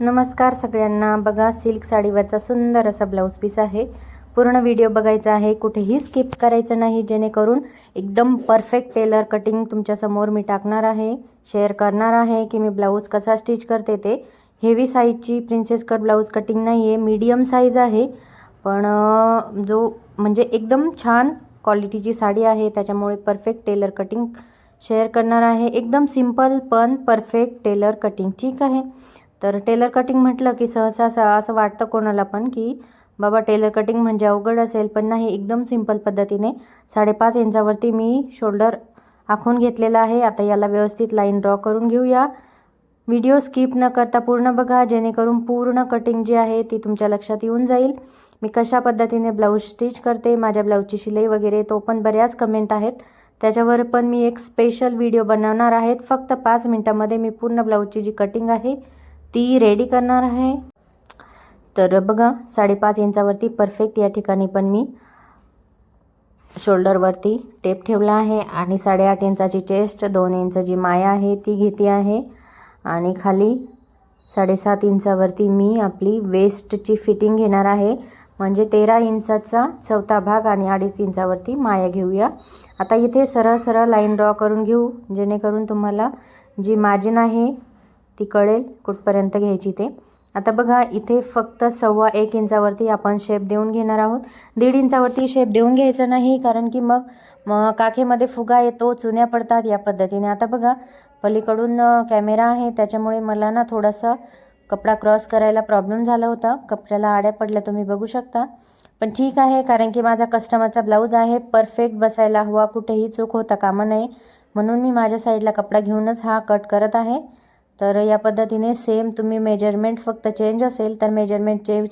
नमस्कार सगळ्यांना. बघा सिल्क साडीवरचा सुंदर असा ब्लाऊज पीस आहे. पूर्ण व्हिडिओ बघायचा आहे. कुठेही स्किप करायचं नाही जेणेकरून एकदम परफेक्ट टेलर कटिंग तुमच्यासमोर मी टाकणार आहे. शेअर करणार आहे की मी ब्लाऊज कसा स्टिच करते ते. हेवी साईजची प्रिन्सेस कट ब्लाऊज कटिंग नाही आहे मीडियम साईज आहे. पण जो म्हणजे एकदम छान क्वालिटीची साडी आहे त्याच्यामुळे परफेक्ट टेलर कटिंग शेअर करणार आहे. एकदम सिंपल पण परफेक्ट टेलर कटिंग ठीक आहे? तर टेलर कटिंग म्हटलं की सहसा असं असं वाटतं कोणाला पण की बाबा टेलर कटिंग म्हणजे अवघड असेल पण नाही एकदम सिंपल पद्धतीने साडेपाच इंचावरती मी शोल्डर आखून घेतलेला आहे. आता याला व्यवस्थित लाईन ड्रॉ करून घेऊया. व्हिडिओ स्किप न करता पूर्ण बघा जेणेकरून पूर्ण कटिंग जी आहे ती तुमच्या लक्षात येऊन जाईल. मी कशा पद्धतीने ब्लाऊज स्टिच करते माझ्या ब्लाऊजची शिलाई वगैरे तो पण बऱ्याच कमेंट आहेत. त्याच्यावर पण मी एक स्पेशल व्हिडिओ बनवणार आहेत फक्त पाच मिनटामध्ये मी पूर्ण ब्लाऊजची जी कटिंग आहे ती रेडी करणार आहे. तर बघा साडेपाच इंचावरती परफेक्ट या ठिकाणी पण मी शोल्डरवरती टेप ठेवला आहे आणि साडेआठ इंचाची चेस्ट दोन इंच जी माया आहे ती घेते आहे. आणि खाली साडेसात इंचावरती मी आपली वेस्टची फिटिंग घेणार आहे. म्हणजे तेरा इंचाचा चौथा भाग आणि अडीच इंचावरती माया घेऊया. आता इथे सरळ सरळ लाईन ड्रॉ करून घेऊ जेणेकरून तुम्हाला जी मार्जिन आहे ती कळेल कुठपर्यंत घ्यायची ते. आता बघा इथे फक्त सव्वा एक इंचावरती आपण शेप देऊन घेणार आहोत. दीड इंचावरती शेप देऊन घ्यायचा नाही कारण की मग मग काखेमध्ये फुगा येतो चुन्या पडतात या पद्धतीने. आता बघा पलीकडून कॅमेरा आहे त्याच्यामुळे मला ना थोडासा कपडा क्रॉस करायला प्रॉब्लेम झाला होता. कपड्याला आड्या पडल्या तुम्ही बघू शकता. पण ठीक आहे कारण की माझा कस्टमरचा ब्लाऊज आहे परफेक्ट बसायला हवा कुठेही चूक होता कामा नये. म्हणून मी माझ्या साईडला कपडा घेऊनच हा कट करत आहे. तर या पद्धतीने सेम तुम्ही मेजरमेंट फक्त चेंज असेल तर मेजरमेंट चेंज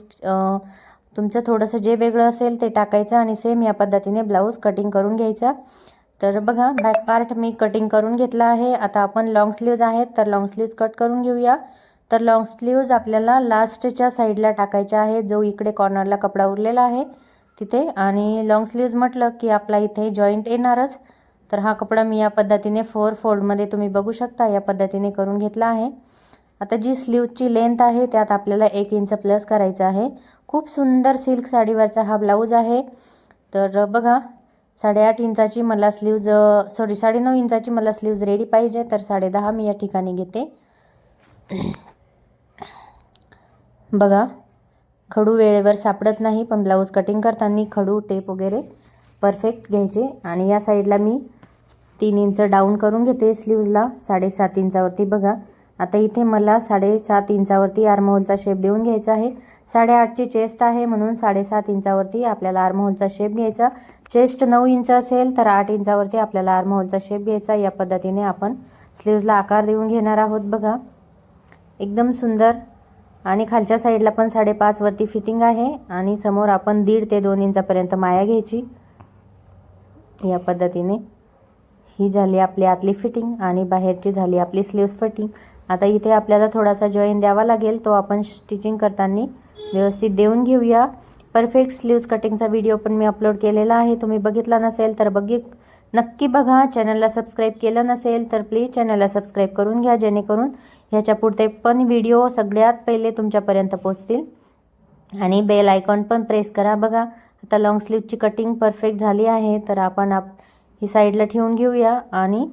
तुमचं थोडंसं जे वेगळं असेल ते टाकायचं आणि सेम या पद्धतीने ब्लाऊज कटिंग करून घ्यायचा. तर बघा बॅक पार्ट मी कटिंग करून घेतला आहे. आता आपण लॉंग स्लीव्ज आहेत तर लॉंग स्लीव्ज कट करून घेऊया. तर लॉंग स्लीव्ज आपल्याला लास्टच्या साईडला टाकायच्या आहे जो इकडे कॉर्नरला कपडा उरलेला आहे तिथे. आणि लॉंग स्लीव्ज म्हटलं की आपला इथे जॉईंट येणारच. तर हा कपडा मी या पद्धतीने फोर फोल्डमध्ये तुम्ही बघू शकता या पद्धतीने करून घेतला आहे. आता जी स्लीवची लेंथ आहे त्यात आपल्याला एक इंच प्लस करायचं आहे. खूप सुंदर सिल्क साडीवरचा हा ब्लाऊज आहे. तर बघा साडेआठ इंचाची मला स्लीव्ज सॉरी साडेनऊ इंचाची मला स्लीव्ज रेडी पाहिजे तर साडेदहा मी या ठिकाणी घेते. बघा खडू वेळेवर सापडत नाही पण ब्लाऊज कटिंग करताना खडू टेप वगैरे परफेक्ट घ्यायचे. आणि या साईडला मी तीन इंच डाऊन करून घेते स्लीव्जला साडेसात इंचावरती बघा. आता इथे मला साडेसात इंचावरती आर्महोलचा शेप देऊन घ्यायचा आहे. साडेआठची चेस्ट आहे म्हणून साडेसात इंचावरती आपल्याला आर्महोलचा शेप घ्यायचा. चेस्ट नऊ इंच असेल तर आठ इंचावरती आपल्याला आर्महोलचा शेप घ्यायचा. या पद्धतीने आपण स्लीव्जला आकार देऊन घेणार आहोत बघा. एकदम सुंदर. आणि खालच्या साईडला पण साडेपाचवरती फिटिंग आहे. आणि समोर आपण दीड ते दोन इंचापर्यंत माया घ्यायची. या पद्धतीने. ही झाली आपली आतली फिटिंग आणि बाहेरची झाली आपली स्लीव्स फिटिंग आता इथे आपल्याला थोडासा जॉईन द्यावा लागेल तो आपण स्टिचिंग करताना व्यवस्थित देऊन घेऊया. परफेक्ट स्लीव्स कटिंगचा व्हिडिओ पण मी अपलोड केलेला आहे. तुम्ही बघितला नसेल तर बघी नक्की बघा. चॅनलला सबस्क्राईब केलं नसेल तर प्लीज चॅनलला सबस्क्राईब करून घ्या जेणेकरून ह्याच्या पुढते पण व्हिडिओ सगळ्यात पहिले तुमच्यापर्यंत पोचतील आणि बेल आयकॉन पण प्रेस करा बघा. आता लॉंग स्लीवची कटिंग परफेक्ट झाली आहे. तर आपण आप ही साईडला ठेवून घेऊया आणि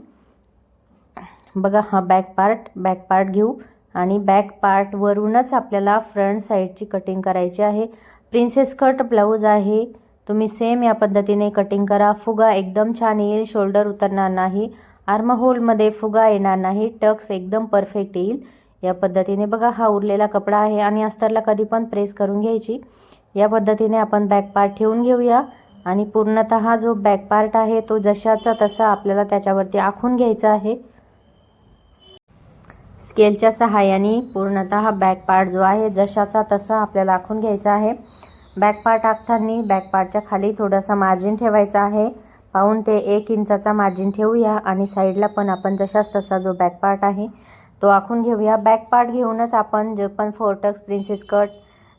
बघा हा बॅक पार्ट बॅक पार्ट घेऊ. आणि बॅक पार्टवरूनच आपल्याला फ्रंट साईडची कटिंग करायची आहे. प्रिन्सेस कट ब्लाऊज आहे. तुम्ही सेम या पद्धतीने कटिंग करा. फुगा एकदम छान येईल. शोल्डर उतरणार नाही. आर्महोलमध्ये फुगा येणार नाही. टक्स एकदम परफेक्ट येईल. या पद्धतीने बघा हा उरलेला कपडा आहे. आणि अस्तरला कधी पण प्रेस करून घ्यायची. या पद्धतीने आपण बॅक पार्ट ठेवून घेऊया. आणि पूर्णतः जो बॅक पार्ट आहे तो जशाचा तसा आपल्याला त्याच्यावरती आखून घ्यायचा आहे. स्केलच्या सहाय्याने पूर्णतः बॅक पार्ट जो आहे जशाचा तसा आपल्याला आखून घ्यायचा आहे. बॅक पार्ट आखताना बॅक पार्टच्या खाली थोडासा मार्जिन ठेवायचा आहे. पाहून ते एक इंचाचा मार्जिन ठेवूया आणि साईडला पण आपण जशाच तसा जो बॅक पार्ट आहे तो आखून घेऊया. बॅक पार्ट घेऊनच आपण जे पण फोरटक्स प्रिन्सेस कट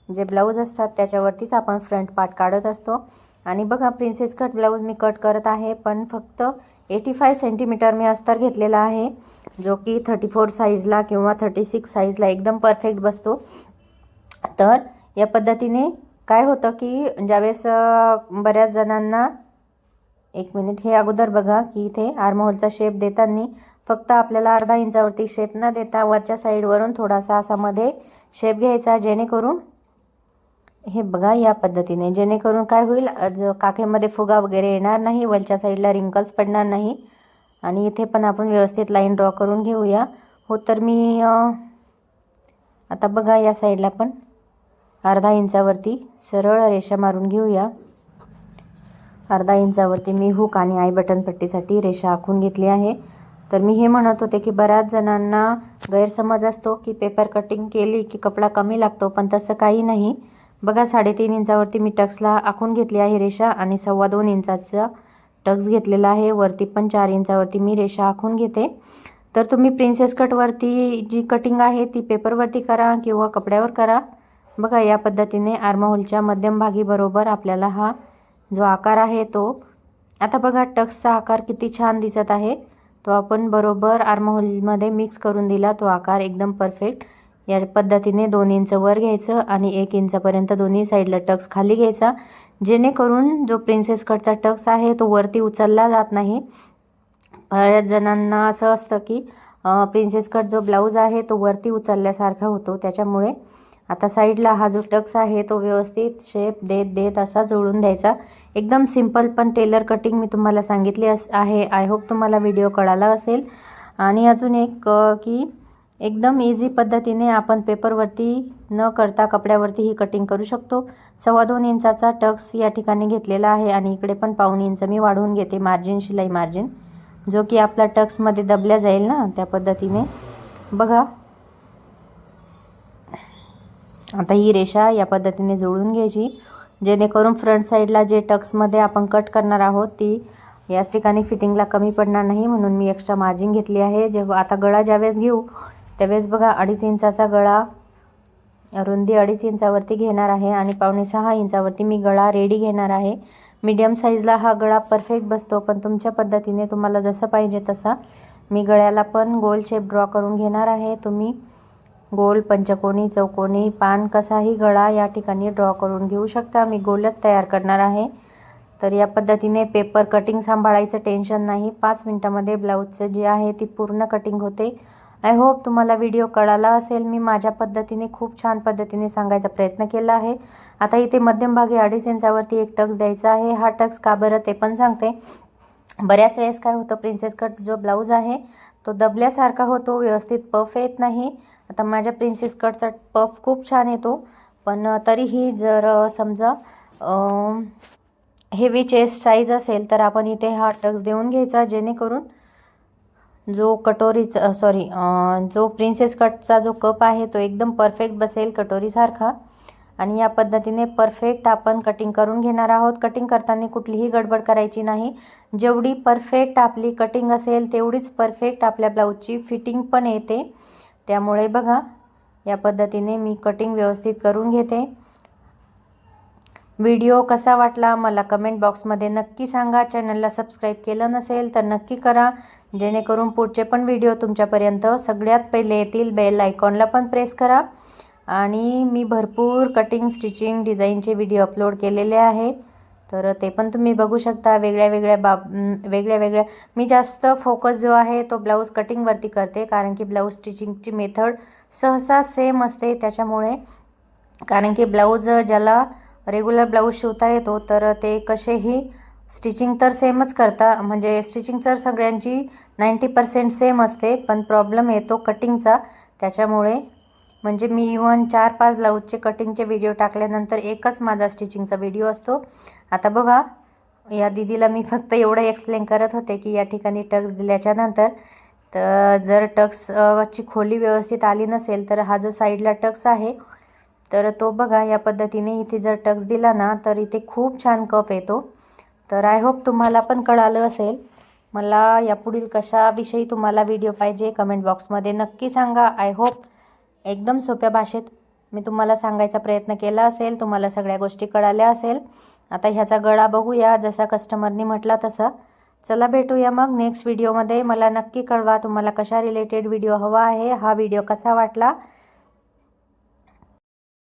जे ब्लाऊज असतात त्याच्यावरतीच आपण फ्रंट पार्ट काढत असतो. आणि बघा प्रिन्सेस कट ब्लाऊज मी कट करत आहे पण फक्त एटी फाय सेंटीमीटर मी अस्तर घेतलेला आहे जो की थर्टी फोर साईजला किंवा थर्टी सिक्स साईजला एकदम परफेक्ट बसतो. तर या पद्धतीने काय होतं की ज्यावेळेस बऱ्याच जणांना एक मिनिट हे अगोदर बघा की इथे आर्महोलचा शेप देताना फक्त आपल्याला अर्धा इंचावरती शेप न देता वरच्या साईडवरून थोडासा असा मध्ये शेप घ्यायचा जेणेकरून हे बघा या पद्धतीने. जेणेकरून काय होईल काखेमध्ये फुगा वगैरे येणार नाही वरच्या साईडला रिंकल्स पडणार नाही. आणि इथे पण आपण व्यवस्थित लाईन ड्रॉ करून घेऊया. हो तर मी आता बघा या साईडला पण. अर्धा इंचावरती सरळ रेषा मारून घेऊया. अर्धा इंचावरती मी हुक आणि आय बटन पट्टीसाठी रेषा आखून घेतली आहे. तर मी हे म्हणत होते की बऱ्याच जणांना गैरसमज असतो की पेपर कटिंग केली की कपडा कमी लागतो पण तसं काही नाही. बघा साडेतीन इंचावरती मी टक्सला आखून घेतली आहे रेषा आणि सव्वा दोन इंचाचा टक्स घेतलेला आहे. वरती पण चार इंचावरती मी रेषा आखून घेते. तर तुम्ही प्रिन्सेस कटवरती जी कटिंग आहे ती पेपरवरती करा किंवा कपड्यावर करा. बघा या पद्धतीने आर्महोलच्या मध्यमभागी बरोबर आपल्याला हा जो आकार आहे तो आता बघा टक्सचा आकार किती छान दिसत आहे. तो आपण बरोबर आर्महोलमध्ये मिक्स करून दिला तो आकार एकदम परफेक्ट या पद्धतीने दोन इंच वर घ्यायचं आणि एक इंचापर्यंत दोन्ही साईडला टक्स खाली घ्यायचा. जेणेकरून जो प्रिन्सेस कटचा टक्स आहे तो वरती उचलला जात नाही. बऱ्याच जणांना असं असतं की प्रिन्सेस कट जो ब्लाऊज आहे तो वरती उचलल्यासारखा होतो. त्याच्यामुळे आता साईडला हा जो टक्स आहे तो व्यवस्थित शेप देत देत असा जोडून द्यायचा. एकदम सिंपल पण टेलर कटिंग मी तुम्हाला सांगितली अस आहे. आय होप तुम्हाला व्हिडिओ कळाला असेल. आणि अजून एक की एकदम इझी पद्धतीने आपण पेपरवरती न करता कपड्यावरती ही कटिंग करू शकतो. सव्वा दोन इंचाचा टक्स या ठिकाणी घेतलेला आहे आणि इकडे पण पाऊण इंच मी वाढवून घेते मार्जिन शिलाई मार्जिन जो की आपला टक्समध्ये दबल्या जाईल ना त्या पद्धतीने. बघा. आता ही रेषा या पद्धतीने जोडून घ्यायची. जेणेकरून फ्रंट साईडला जे टक्समध्ये आपण कट करणार आहोत ती याच ठिकाणी फिटिंगला कमी पडणार नाही म्हणून मी एक्स्ट्रा मार्जिन घेतली आहे. जेव्हा आता गळा ज्यावेळेस घेऊ त्यावेळेस बघा अडीच इंचाचा गळा रुंदी अडीच इंचावरती घेणार आहे आणि पावणे सहा इंचावरती मी गळा रेडी घेणार आहे. मीडियम साईजला हा गळा परफेक्ट बसतो पण तुमच्या पद्धतीने तुम्हाला जसं पाहिजे तसा मी गळ्याला पण गोल शेप ड्रॉ करून घेणार आहे. तुम्ही गोल पंचकोनी चौकोनी पान कसाही गळा या ठिकाणी ड्रॉ करून घेऊ शकता. मी गोलच तयार करणार आहे. तर या पद्धतीने पेपर कटिंग सांभाळायचं टेन्शन नाही. पाच मिनटामध्ये ब्लाऊजचं जे आहे ती पूर्ण कटिंग होते. आय होप तुम्हाला व्हिडिओ कळाला असेल. मी माझ्या पद्धतीने खूप छान पद्धतीने सांगायचा प्रयत्न केला आहे. आता इथे मध्यमभागी अडीच इंचावरती एक टक्स द्यायचा आहे. हा टक्स का बरं ते पण सांगते. बऱ्याच वेळेस काय होतं प्रिन्सेस कट जो ब्लाऊज आहे तो दबल्यासारखा होतो व्यवस्थित पफ येत नाही. आता माझ्या प्रिन्सेस कटचा पफ खूप छान येतो. पण तरीही जर समजा हेवी चेस्ट साईज असेल तर आपण इथे हा टक्स देऊन घ्यायचा जेणेकरून जो कटोरीचा सॉरी जो प्रिन्सेस कटचा जो कप आहे तो एकदम परफेक्ट बसेल कटोरीसारखा आणि या पद्धतीने परफेक्ट आपण कटिंग करून घेणार आहोत. कटिंग करताना कुठलीही गडबड करायची नाही. जेवढी परफेक्ट आपली कटिंग असेल तेवढीच परफेक्ट आपल्या ब्लाऊजची फिटिंग पण येते. त्यामुळे बघा या पद्धतीने मी कटिंग व्यवस्थित करून घेते. व्हिडिओ कसा वाटला मला कमेंट बॉक्समध्ये नक्की सांगा. चॅनलला सबस्क्राईब केलं नसेल तर नक्की करा. जेणेकरून पुढचे पण व्हिडिओ तुमच्यापर्यंत सगळ्यात पहिले येतील. बेल आयकॉनला पण प्रेस करा. आणि मी भरपूर कटिंग स्टिचिंग डिझाईनचे व्हिडिओ अपलोड केलेले आहे. तर ते पण तुम्ही बघू शकता. वेगळ्या वेगळ्या बाब वेगळ्या वेगळ्या. मी जास्त फोकस जो आहे तो ब्लाऊज कटिंगवरती करते. कारण की ब्लाऊज स्टिचिंगची मेथड सहसा सेम असते त्याच्यामुळे. कारण की ब्लाऊज ज्याला रेग्युलर ब्लाऊज शिवता येतो तर ते कसेही स्टिचिंग तर सेमच करता. म्हणजे स्टिचिंग तर सगळ्यांची नाईंटी पर्सेंट सेम असते पण प्रॉब्लेम येतो कटिंगचा. त्याच्यामुळे म्हणजे मी इव्हन चार पाच ब्लाऊजचे कटिंगचे व्हिडिओ टाकल्यानंतर एकच माझा स्टिचिंगचा व्हिडिओ असतो. आता बघा या दीदीला मी फक्त एवढं एक्सप्लेन करत होते की या ठिकाणी टक्स दिल्याच्यानंतर तर जर टक्सची खोली व्यवस्थित आली नसेल तर हा जो साईडला टक्स आहे तर तो बघा या पद्धतीने इथे जर टक्स दिला ना तर इथे खूप छान कप येतो. तर आय होप तुम्हाला पण कळालं असेल. मला यापुढील कशाविषयी तुम्हाला व्हिडिओ पाहिजे कमेंट बॉक्समध्ये नक्की सांगा. आय होप एकदम सोप्या भाषेत मी तुम्हाला सांगायचा प्रयत्न केला असेल तुम्हाला सगळ्या गोष्टी कळाल्या असेल. आता ह्याचा गळा बघूया जसा कस्टमरनी म्हटला तसा. चला भेटूया मग नेक्स्ट व्हिडिओमध्ये मला नक्की कळवा तुम्हाला कशा रिलेटेड व्हिडिओ हवा आहे हा व्हिडिओ कसा वाटला.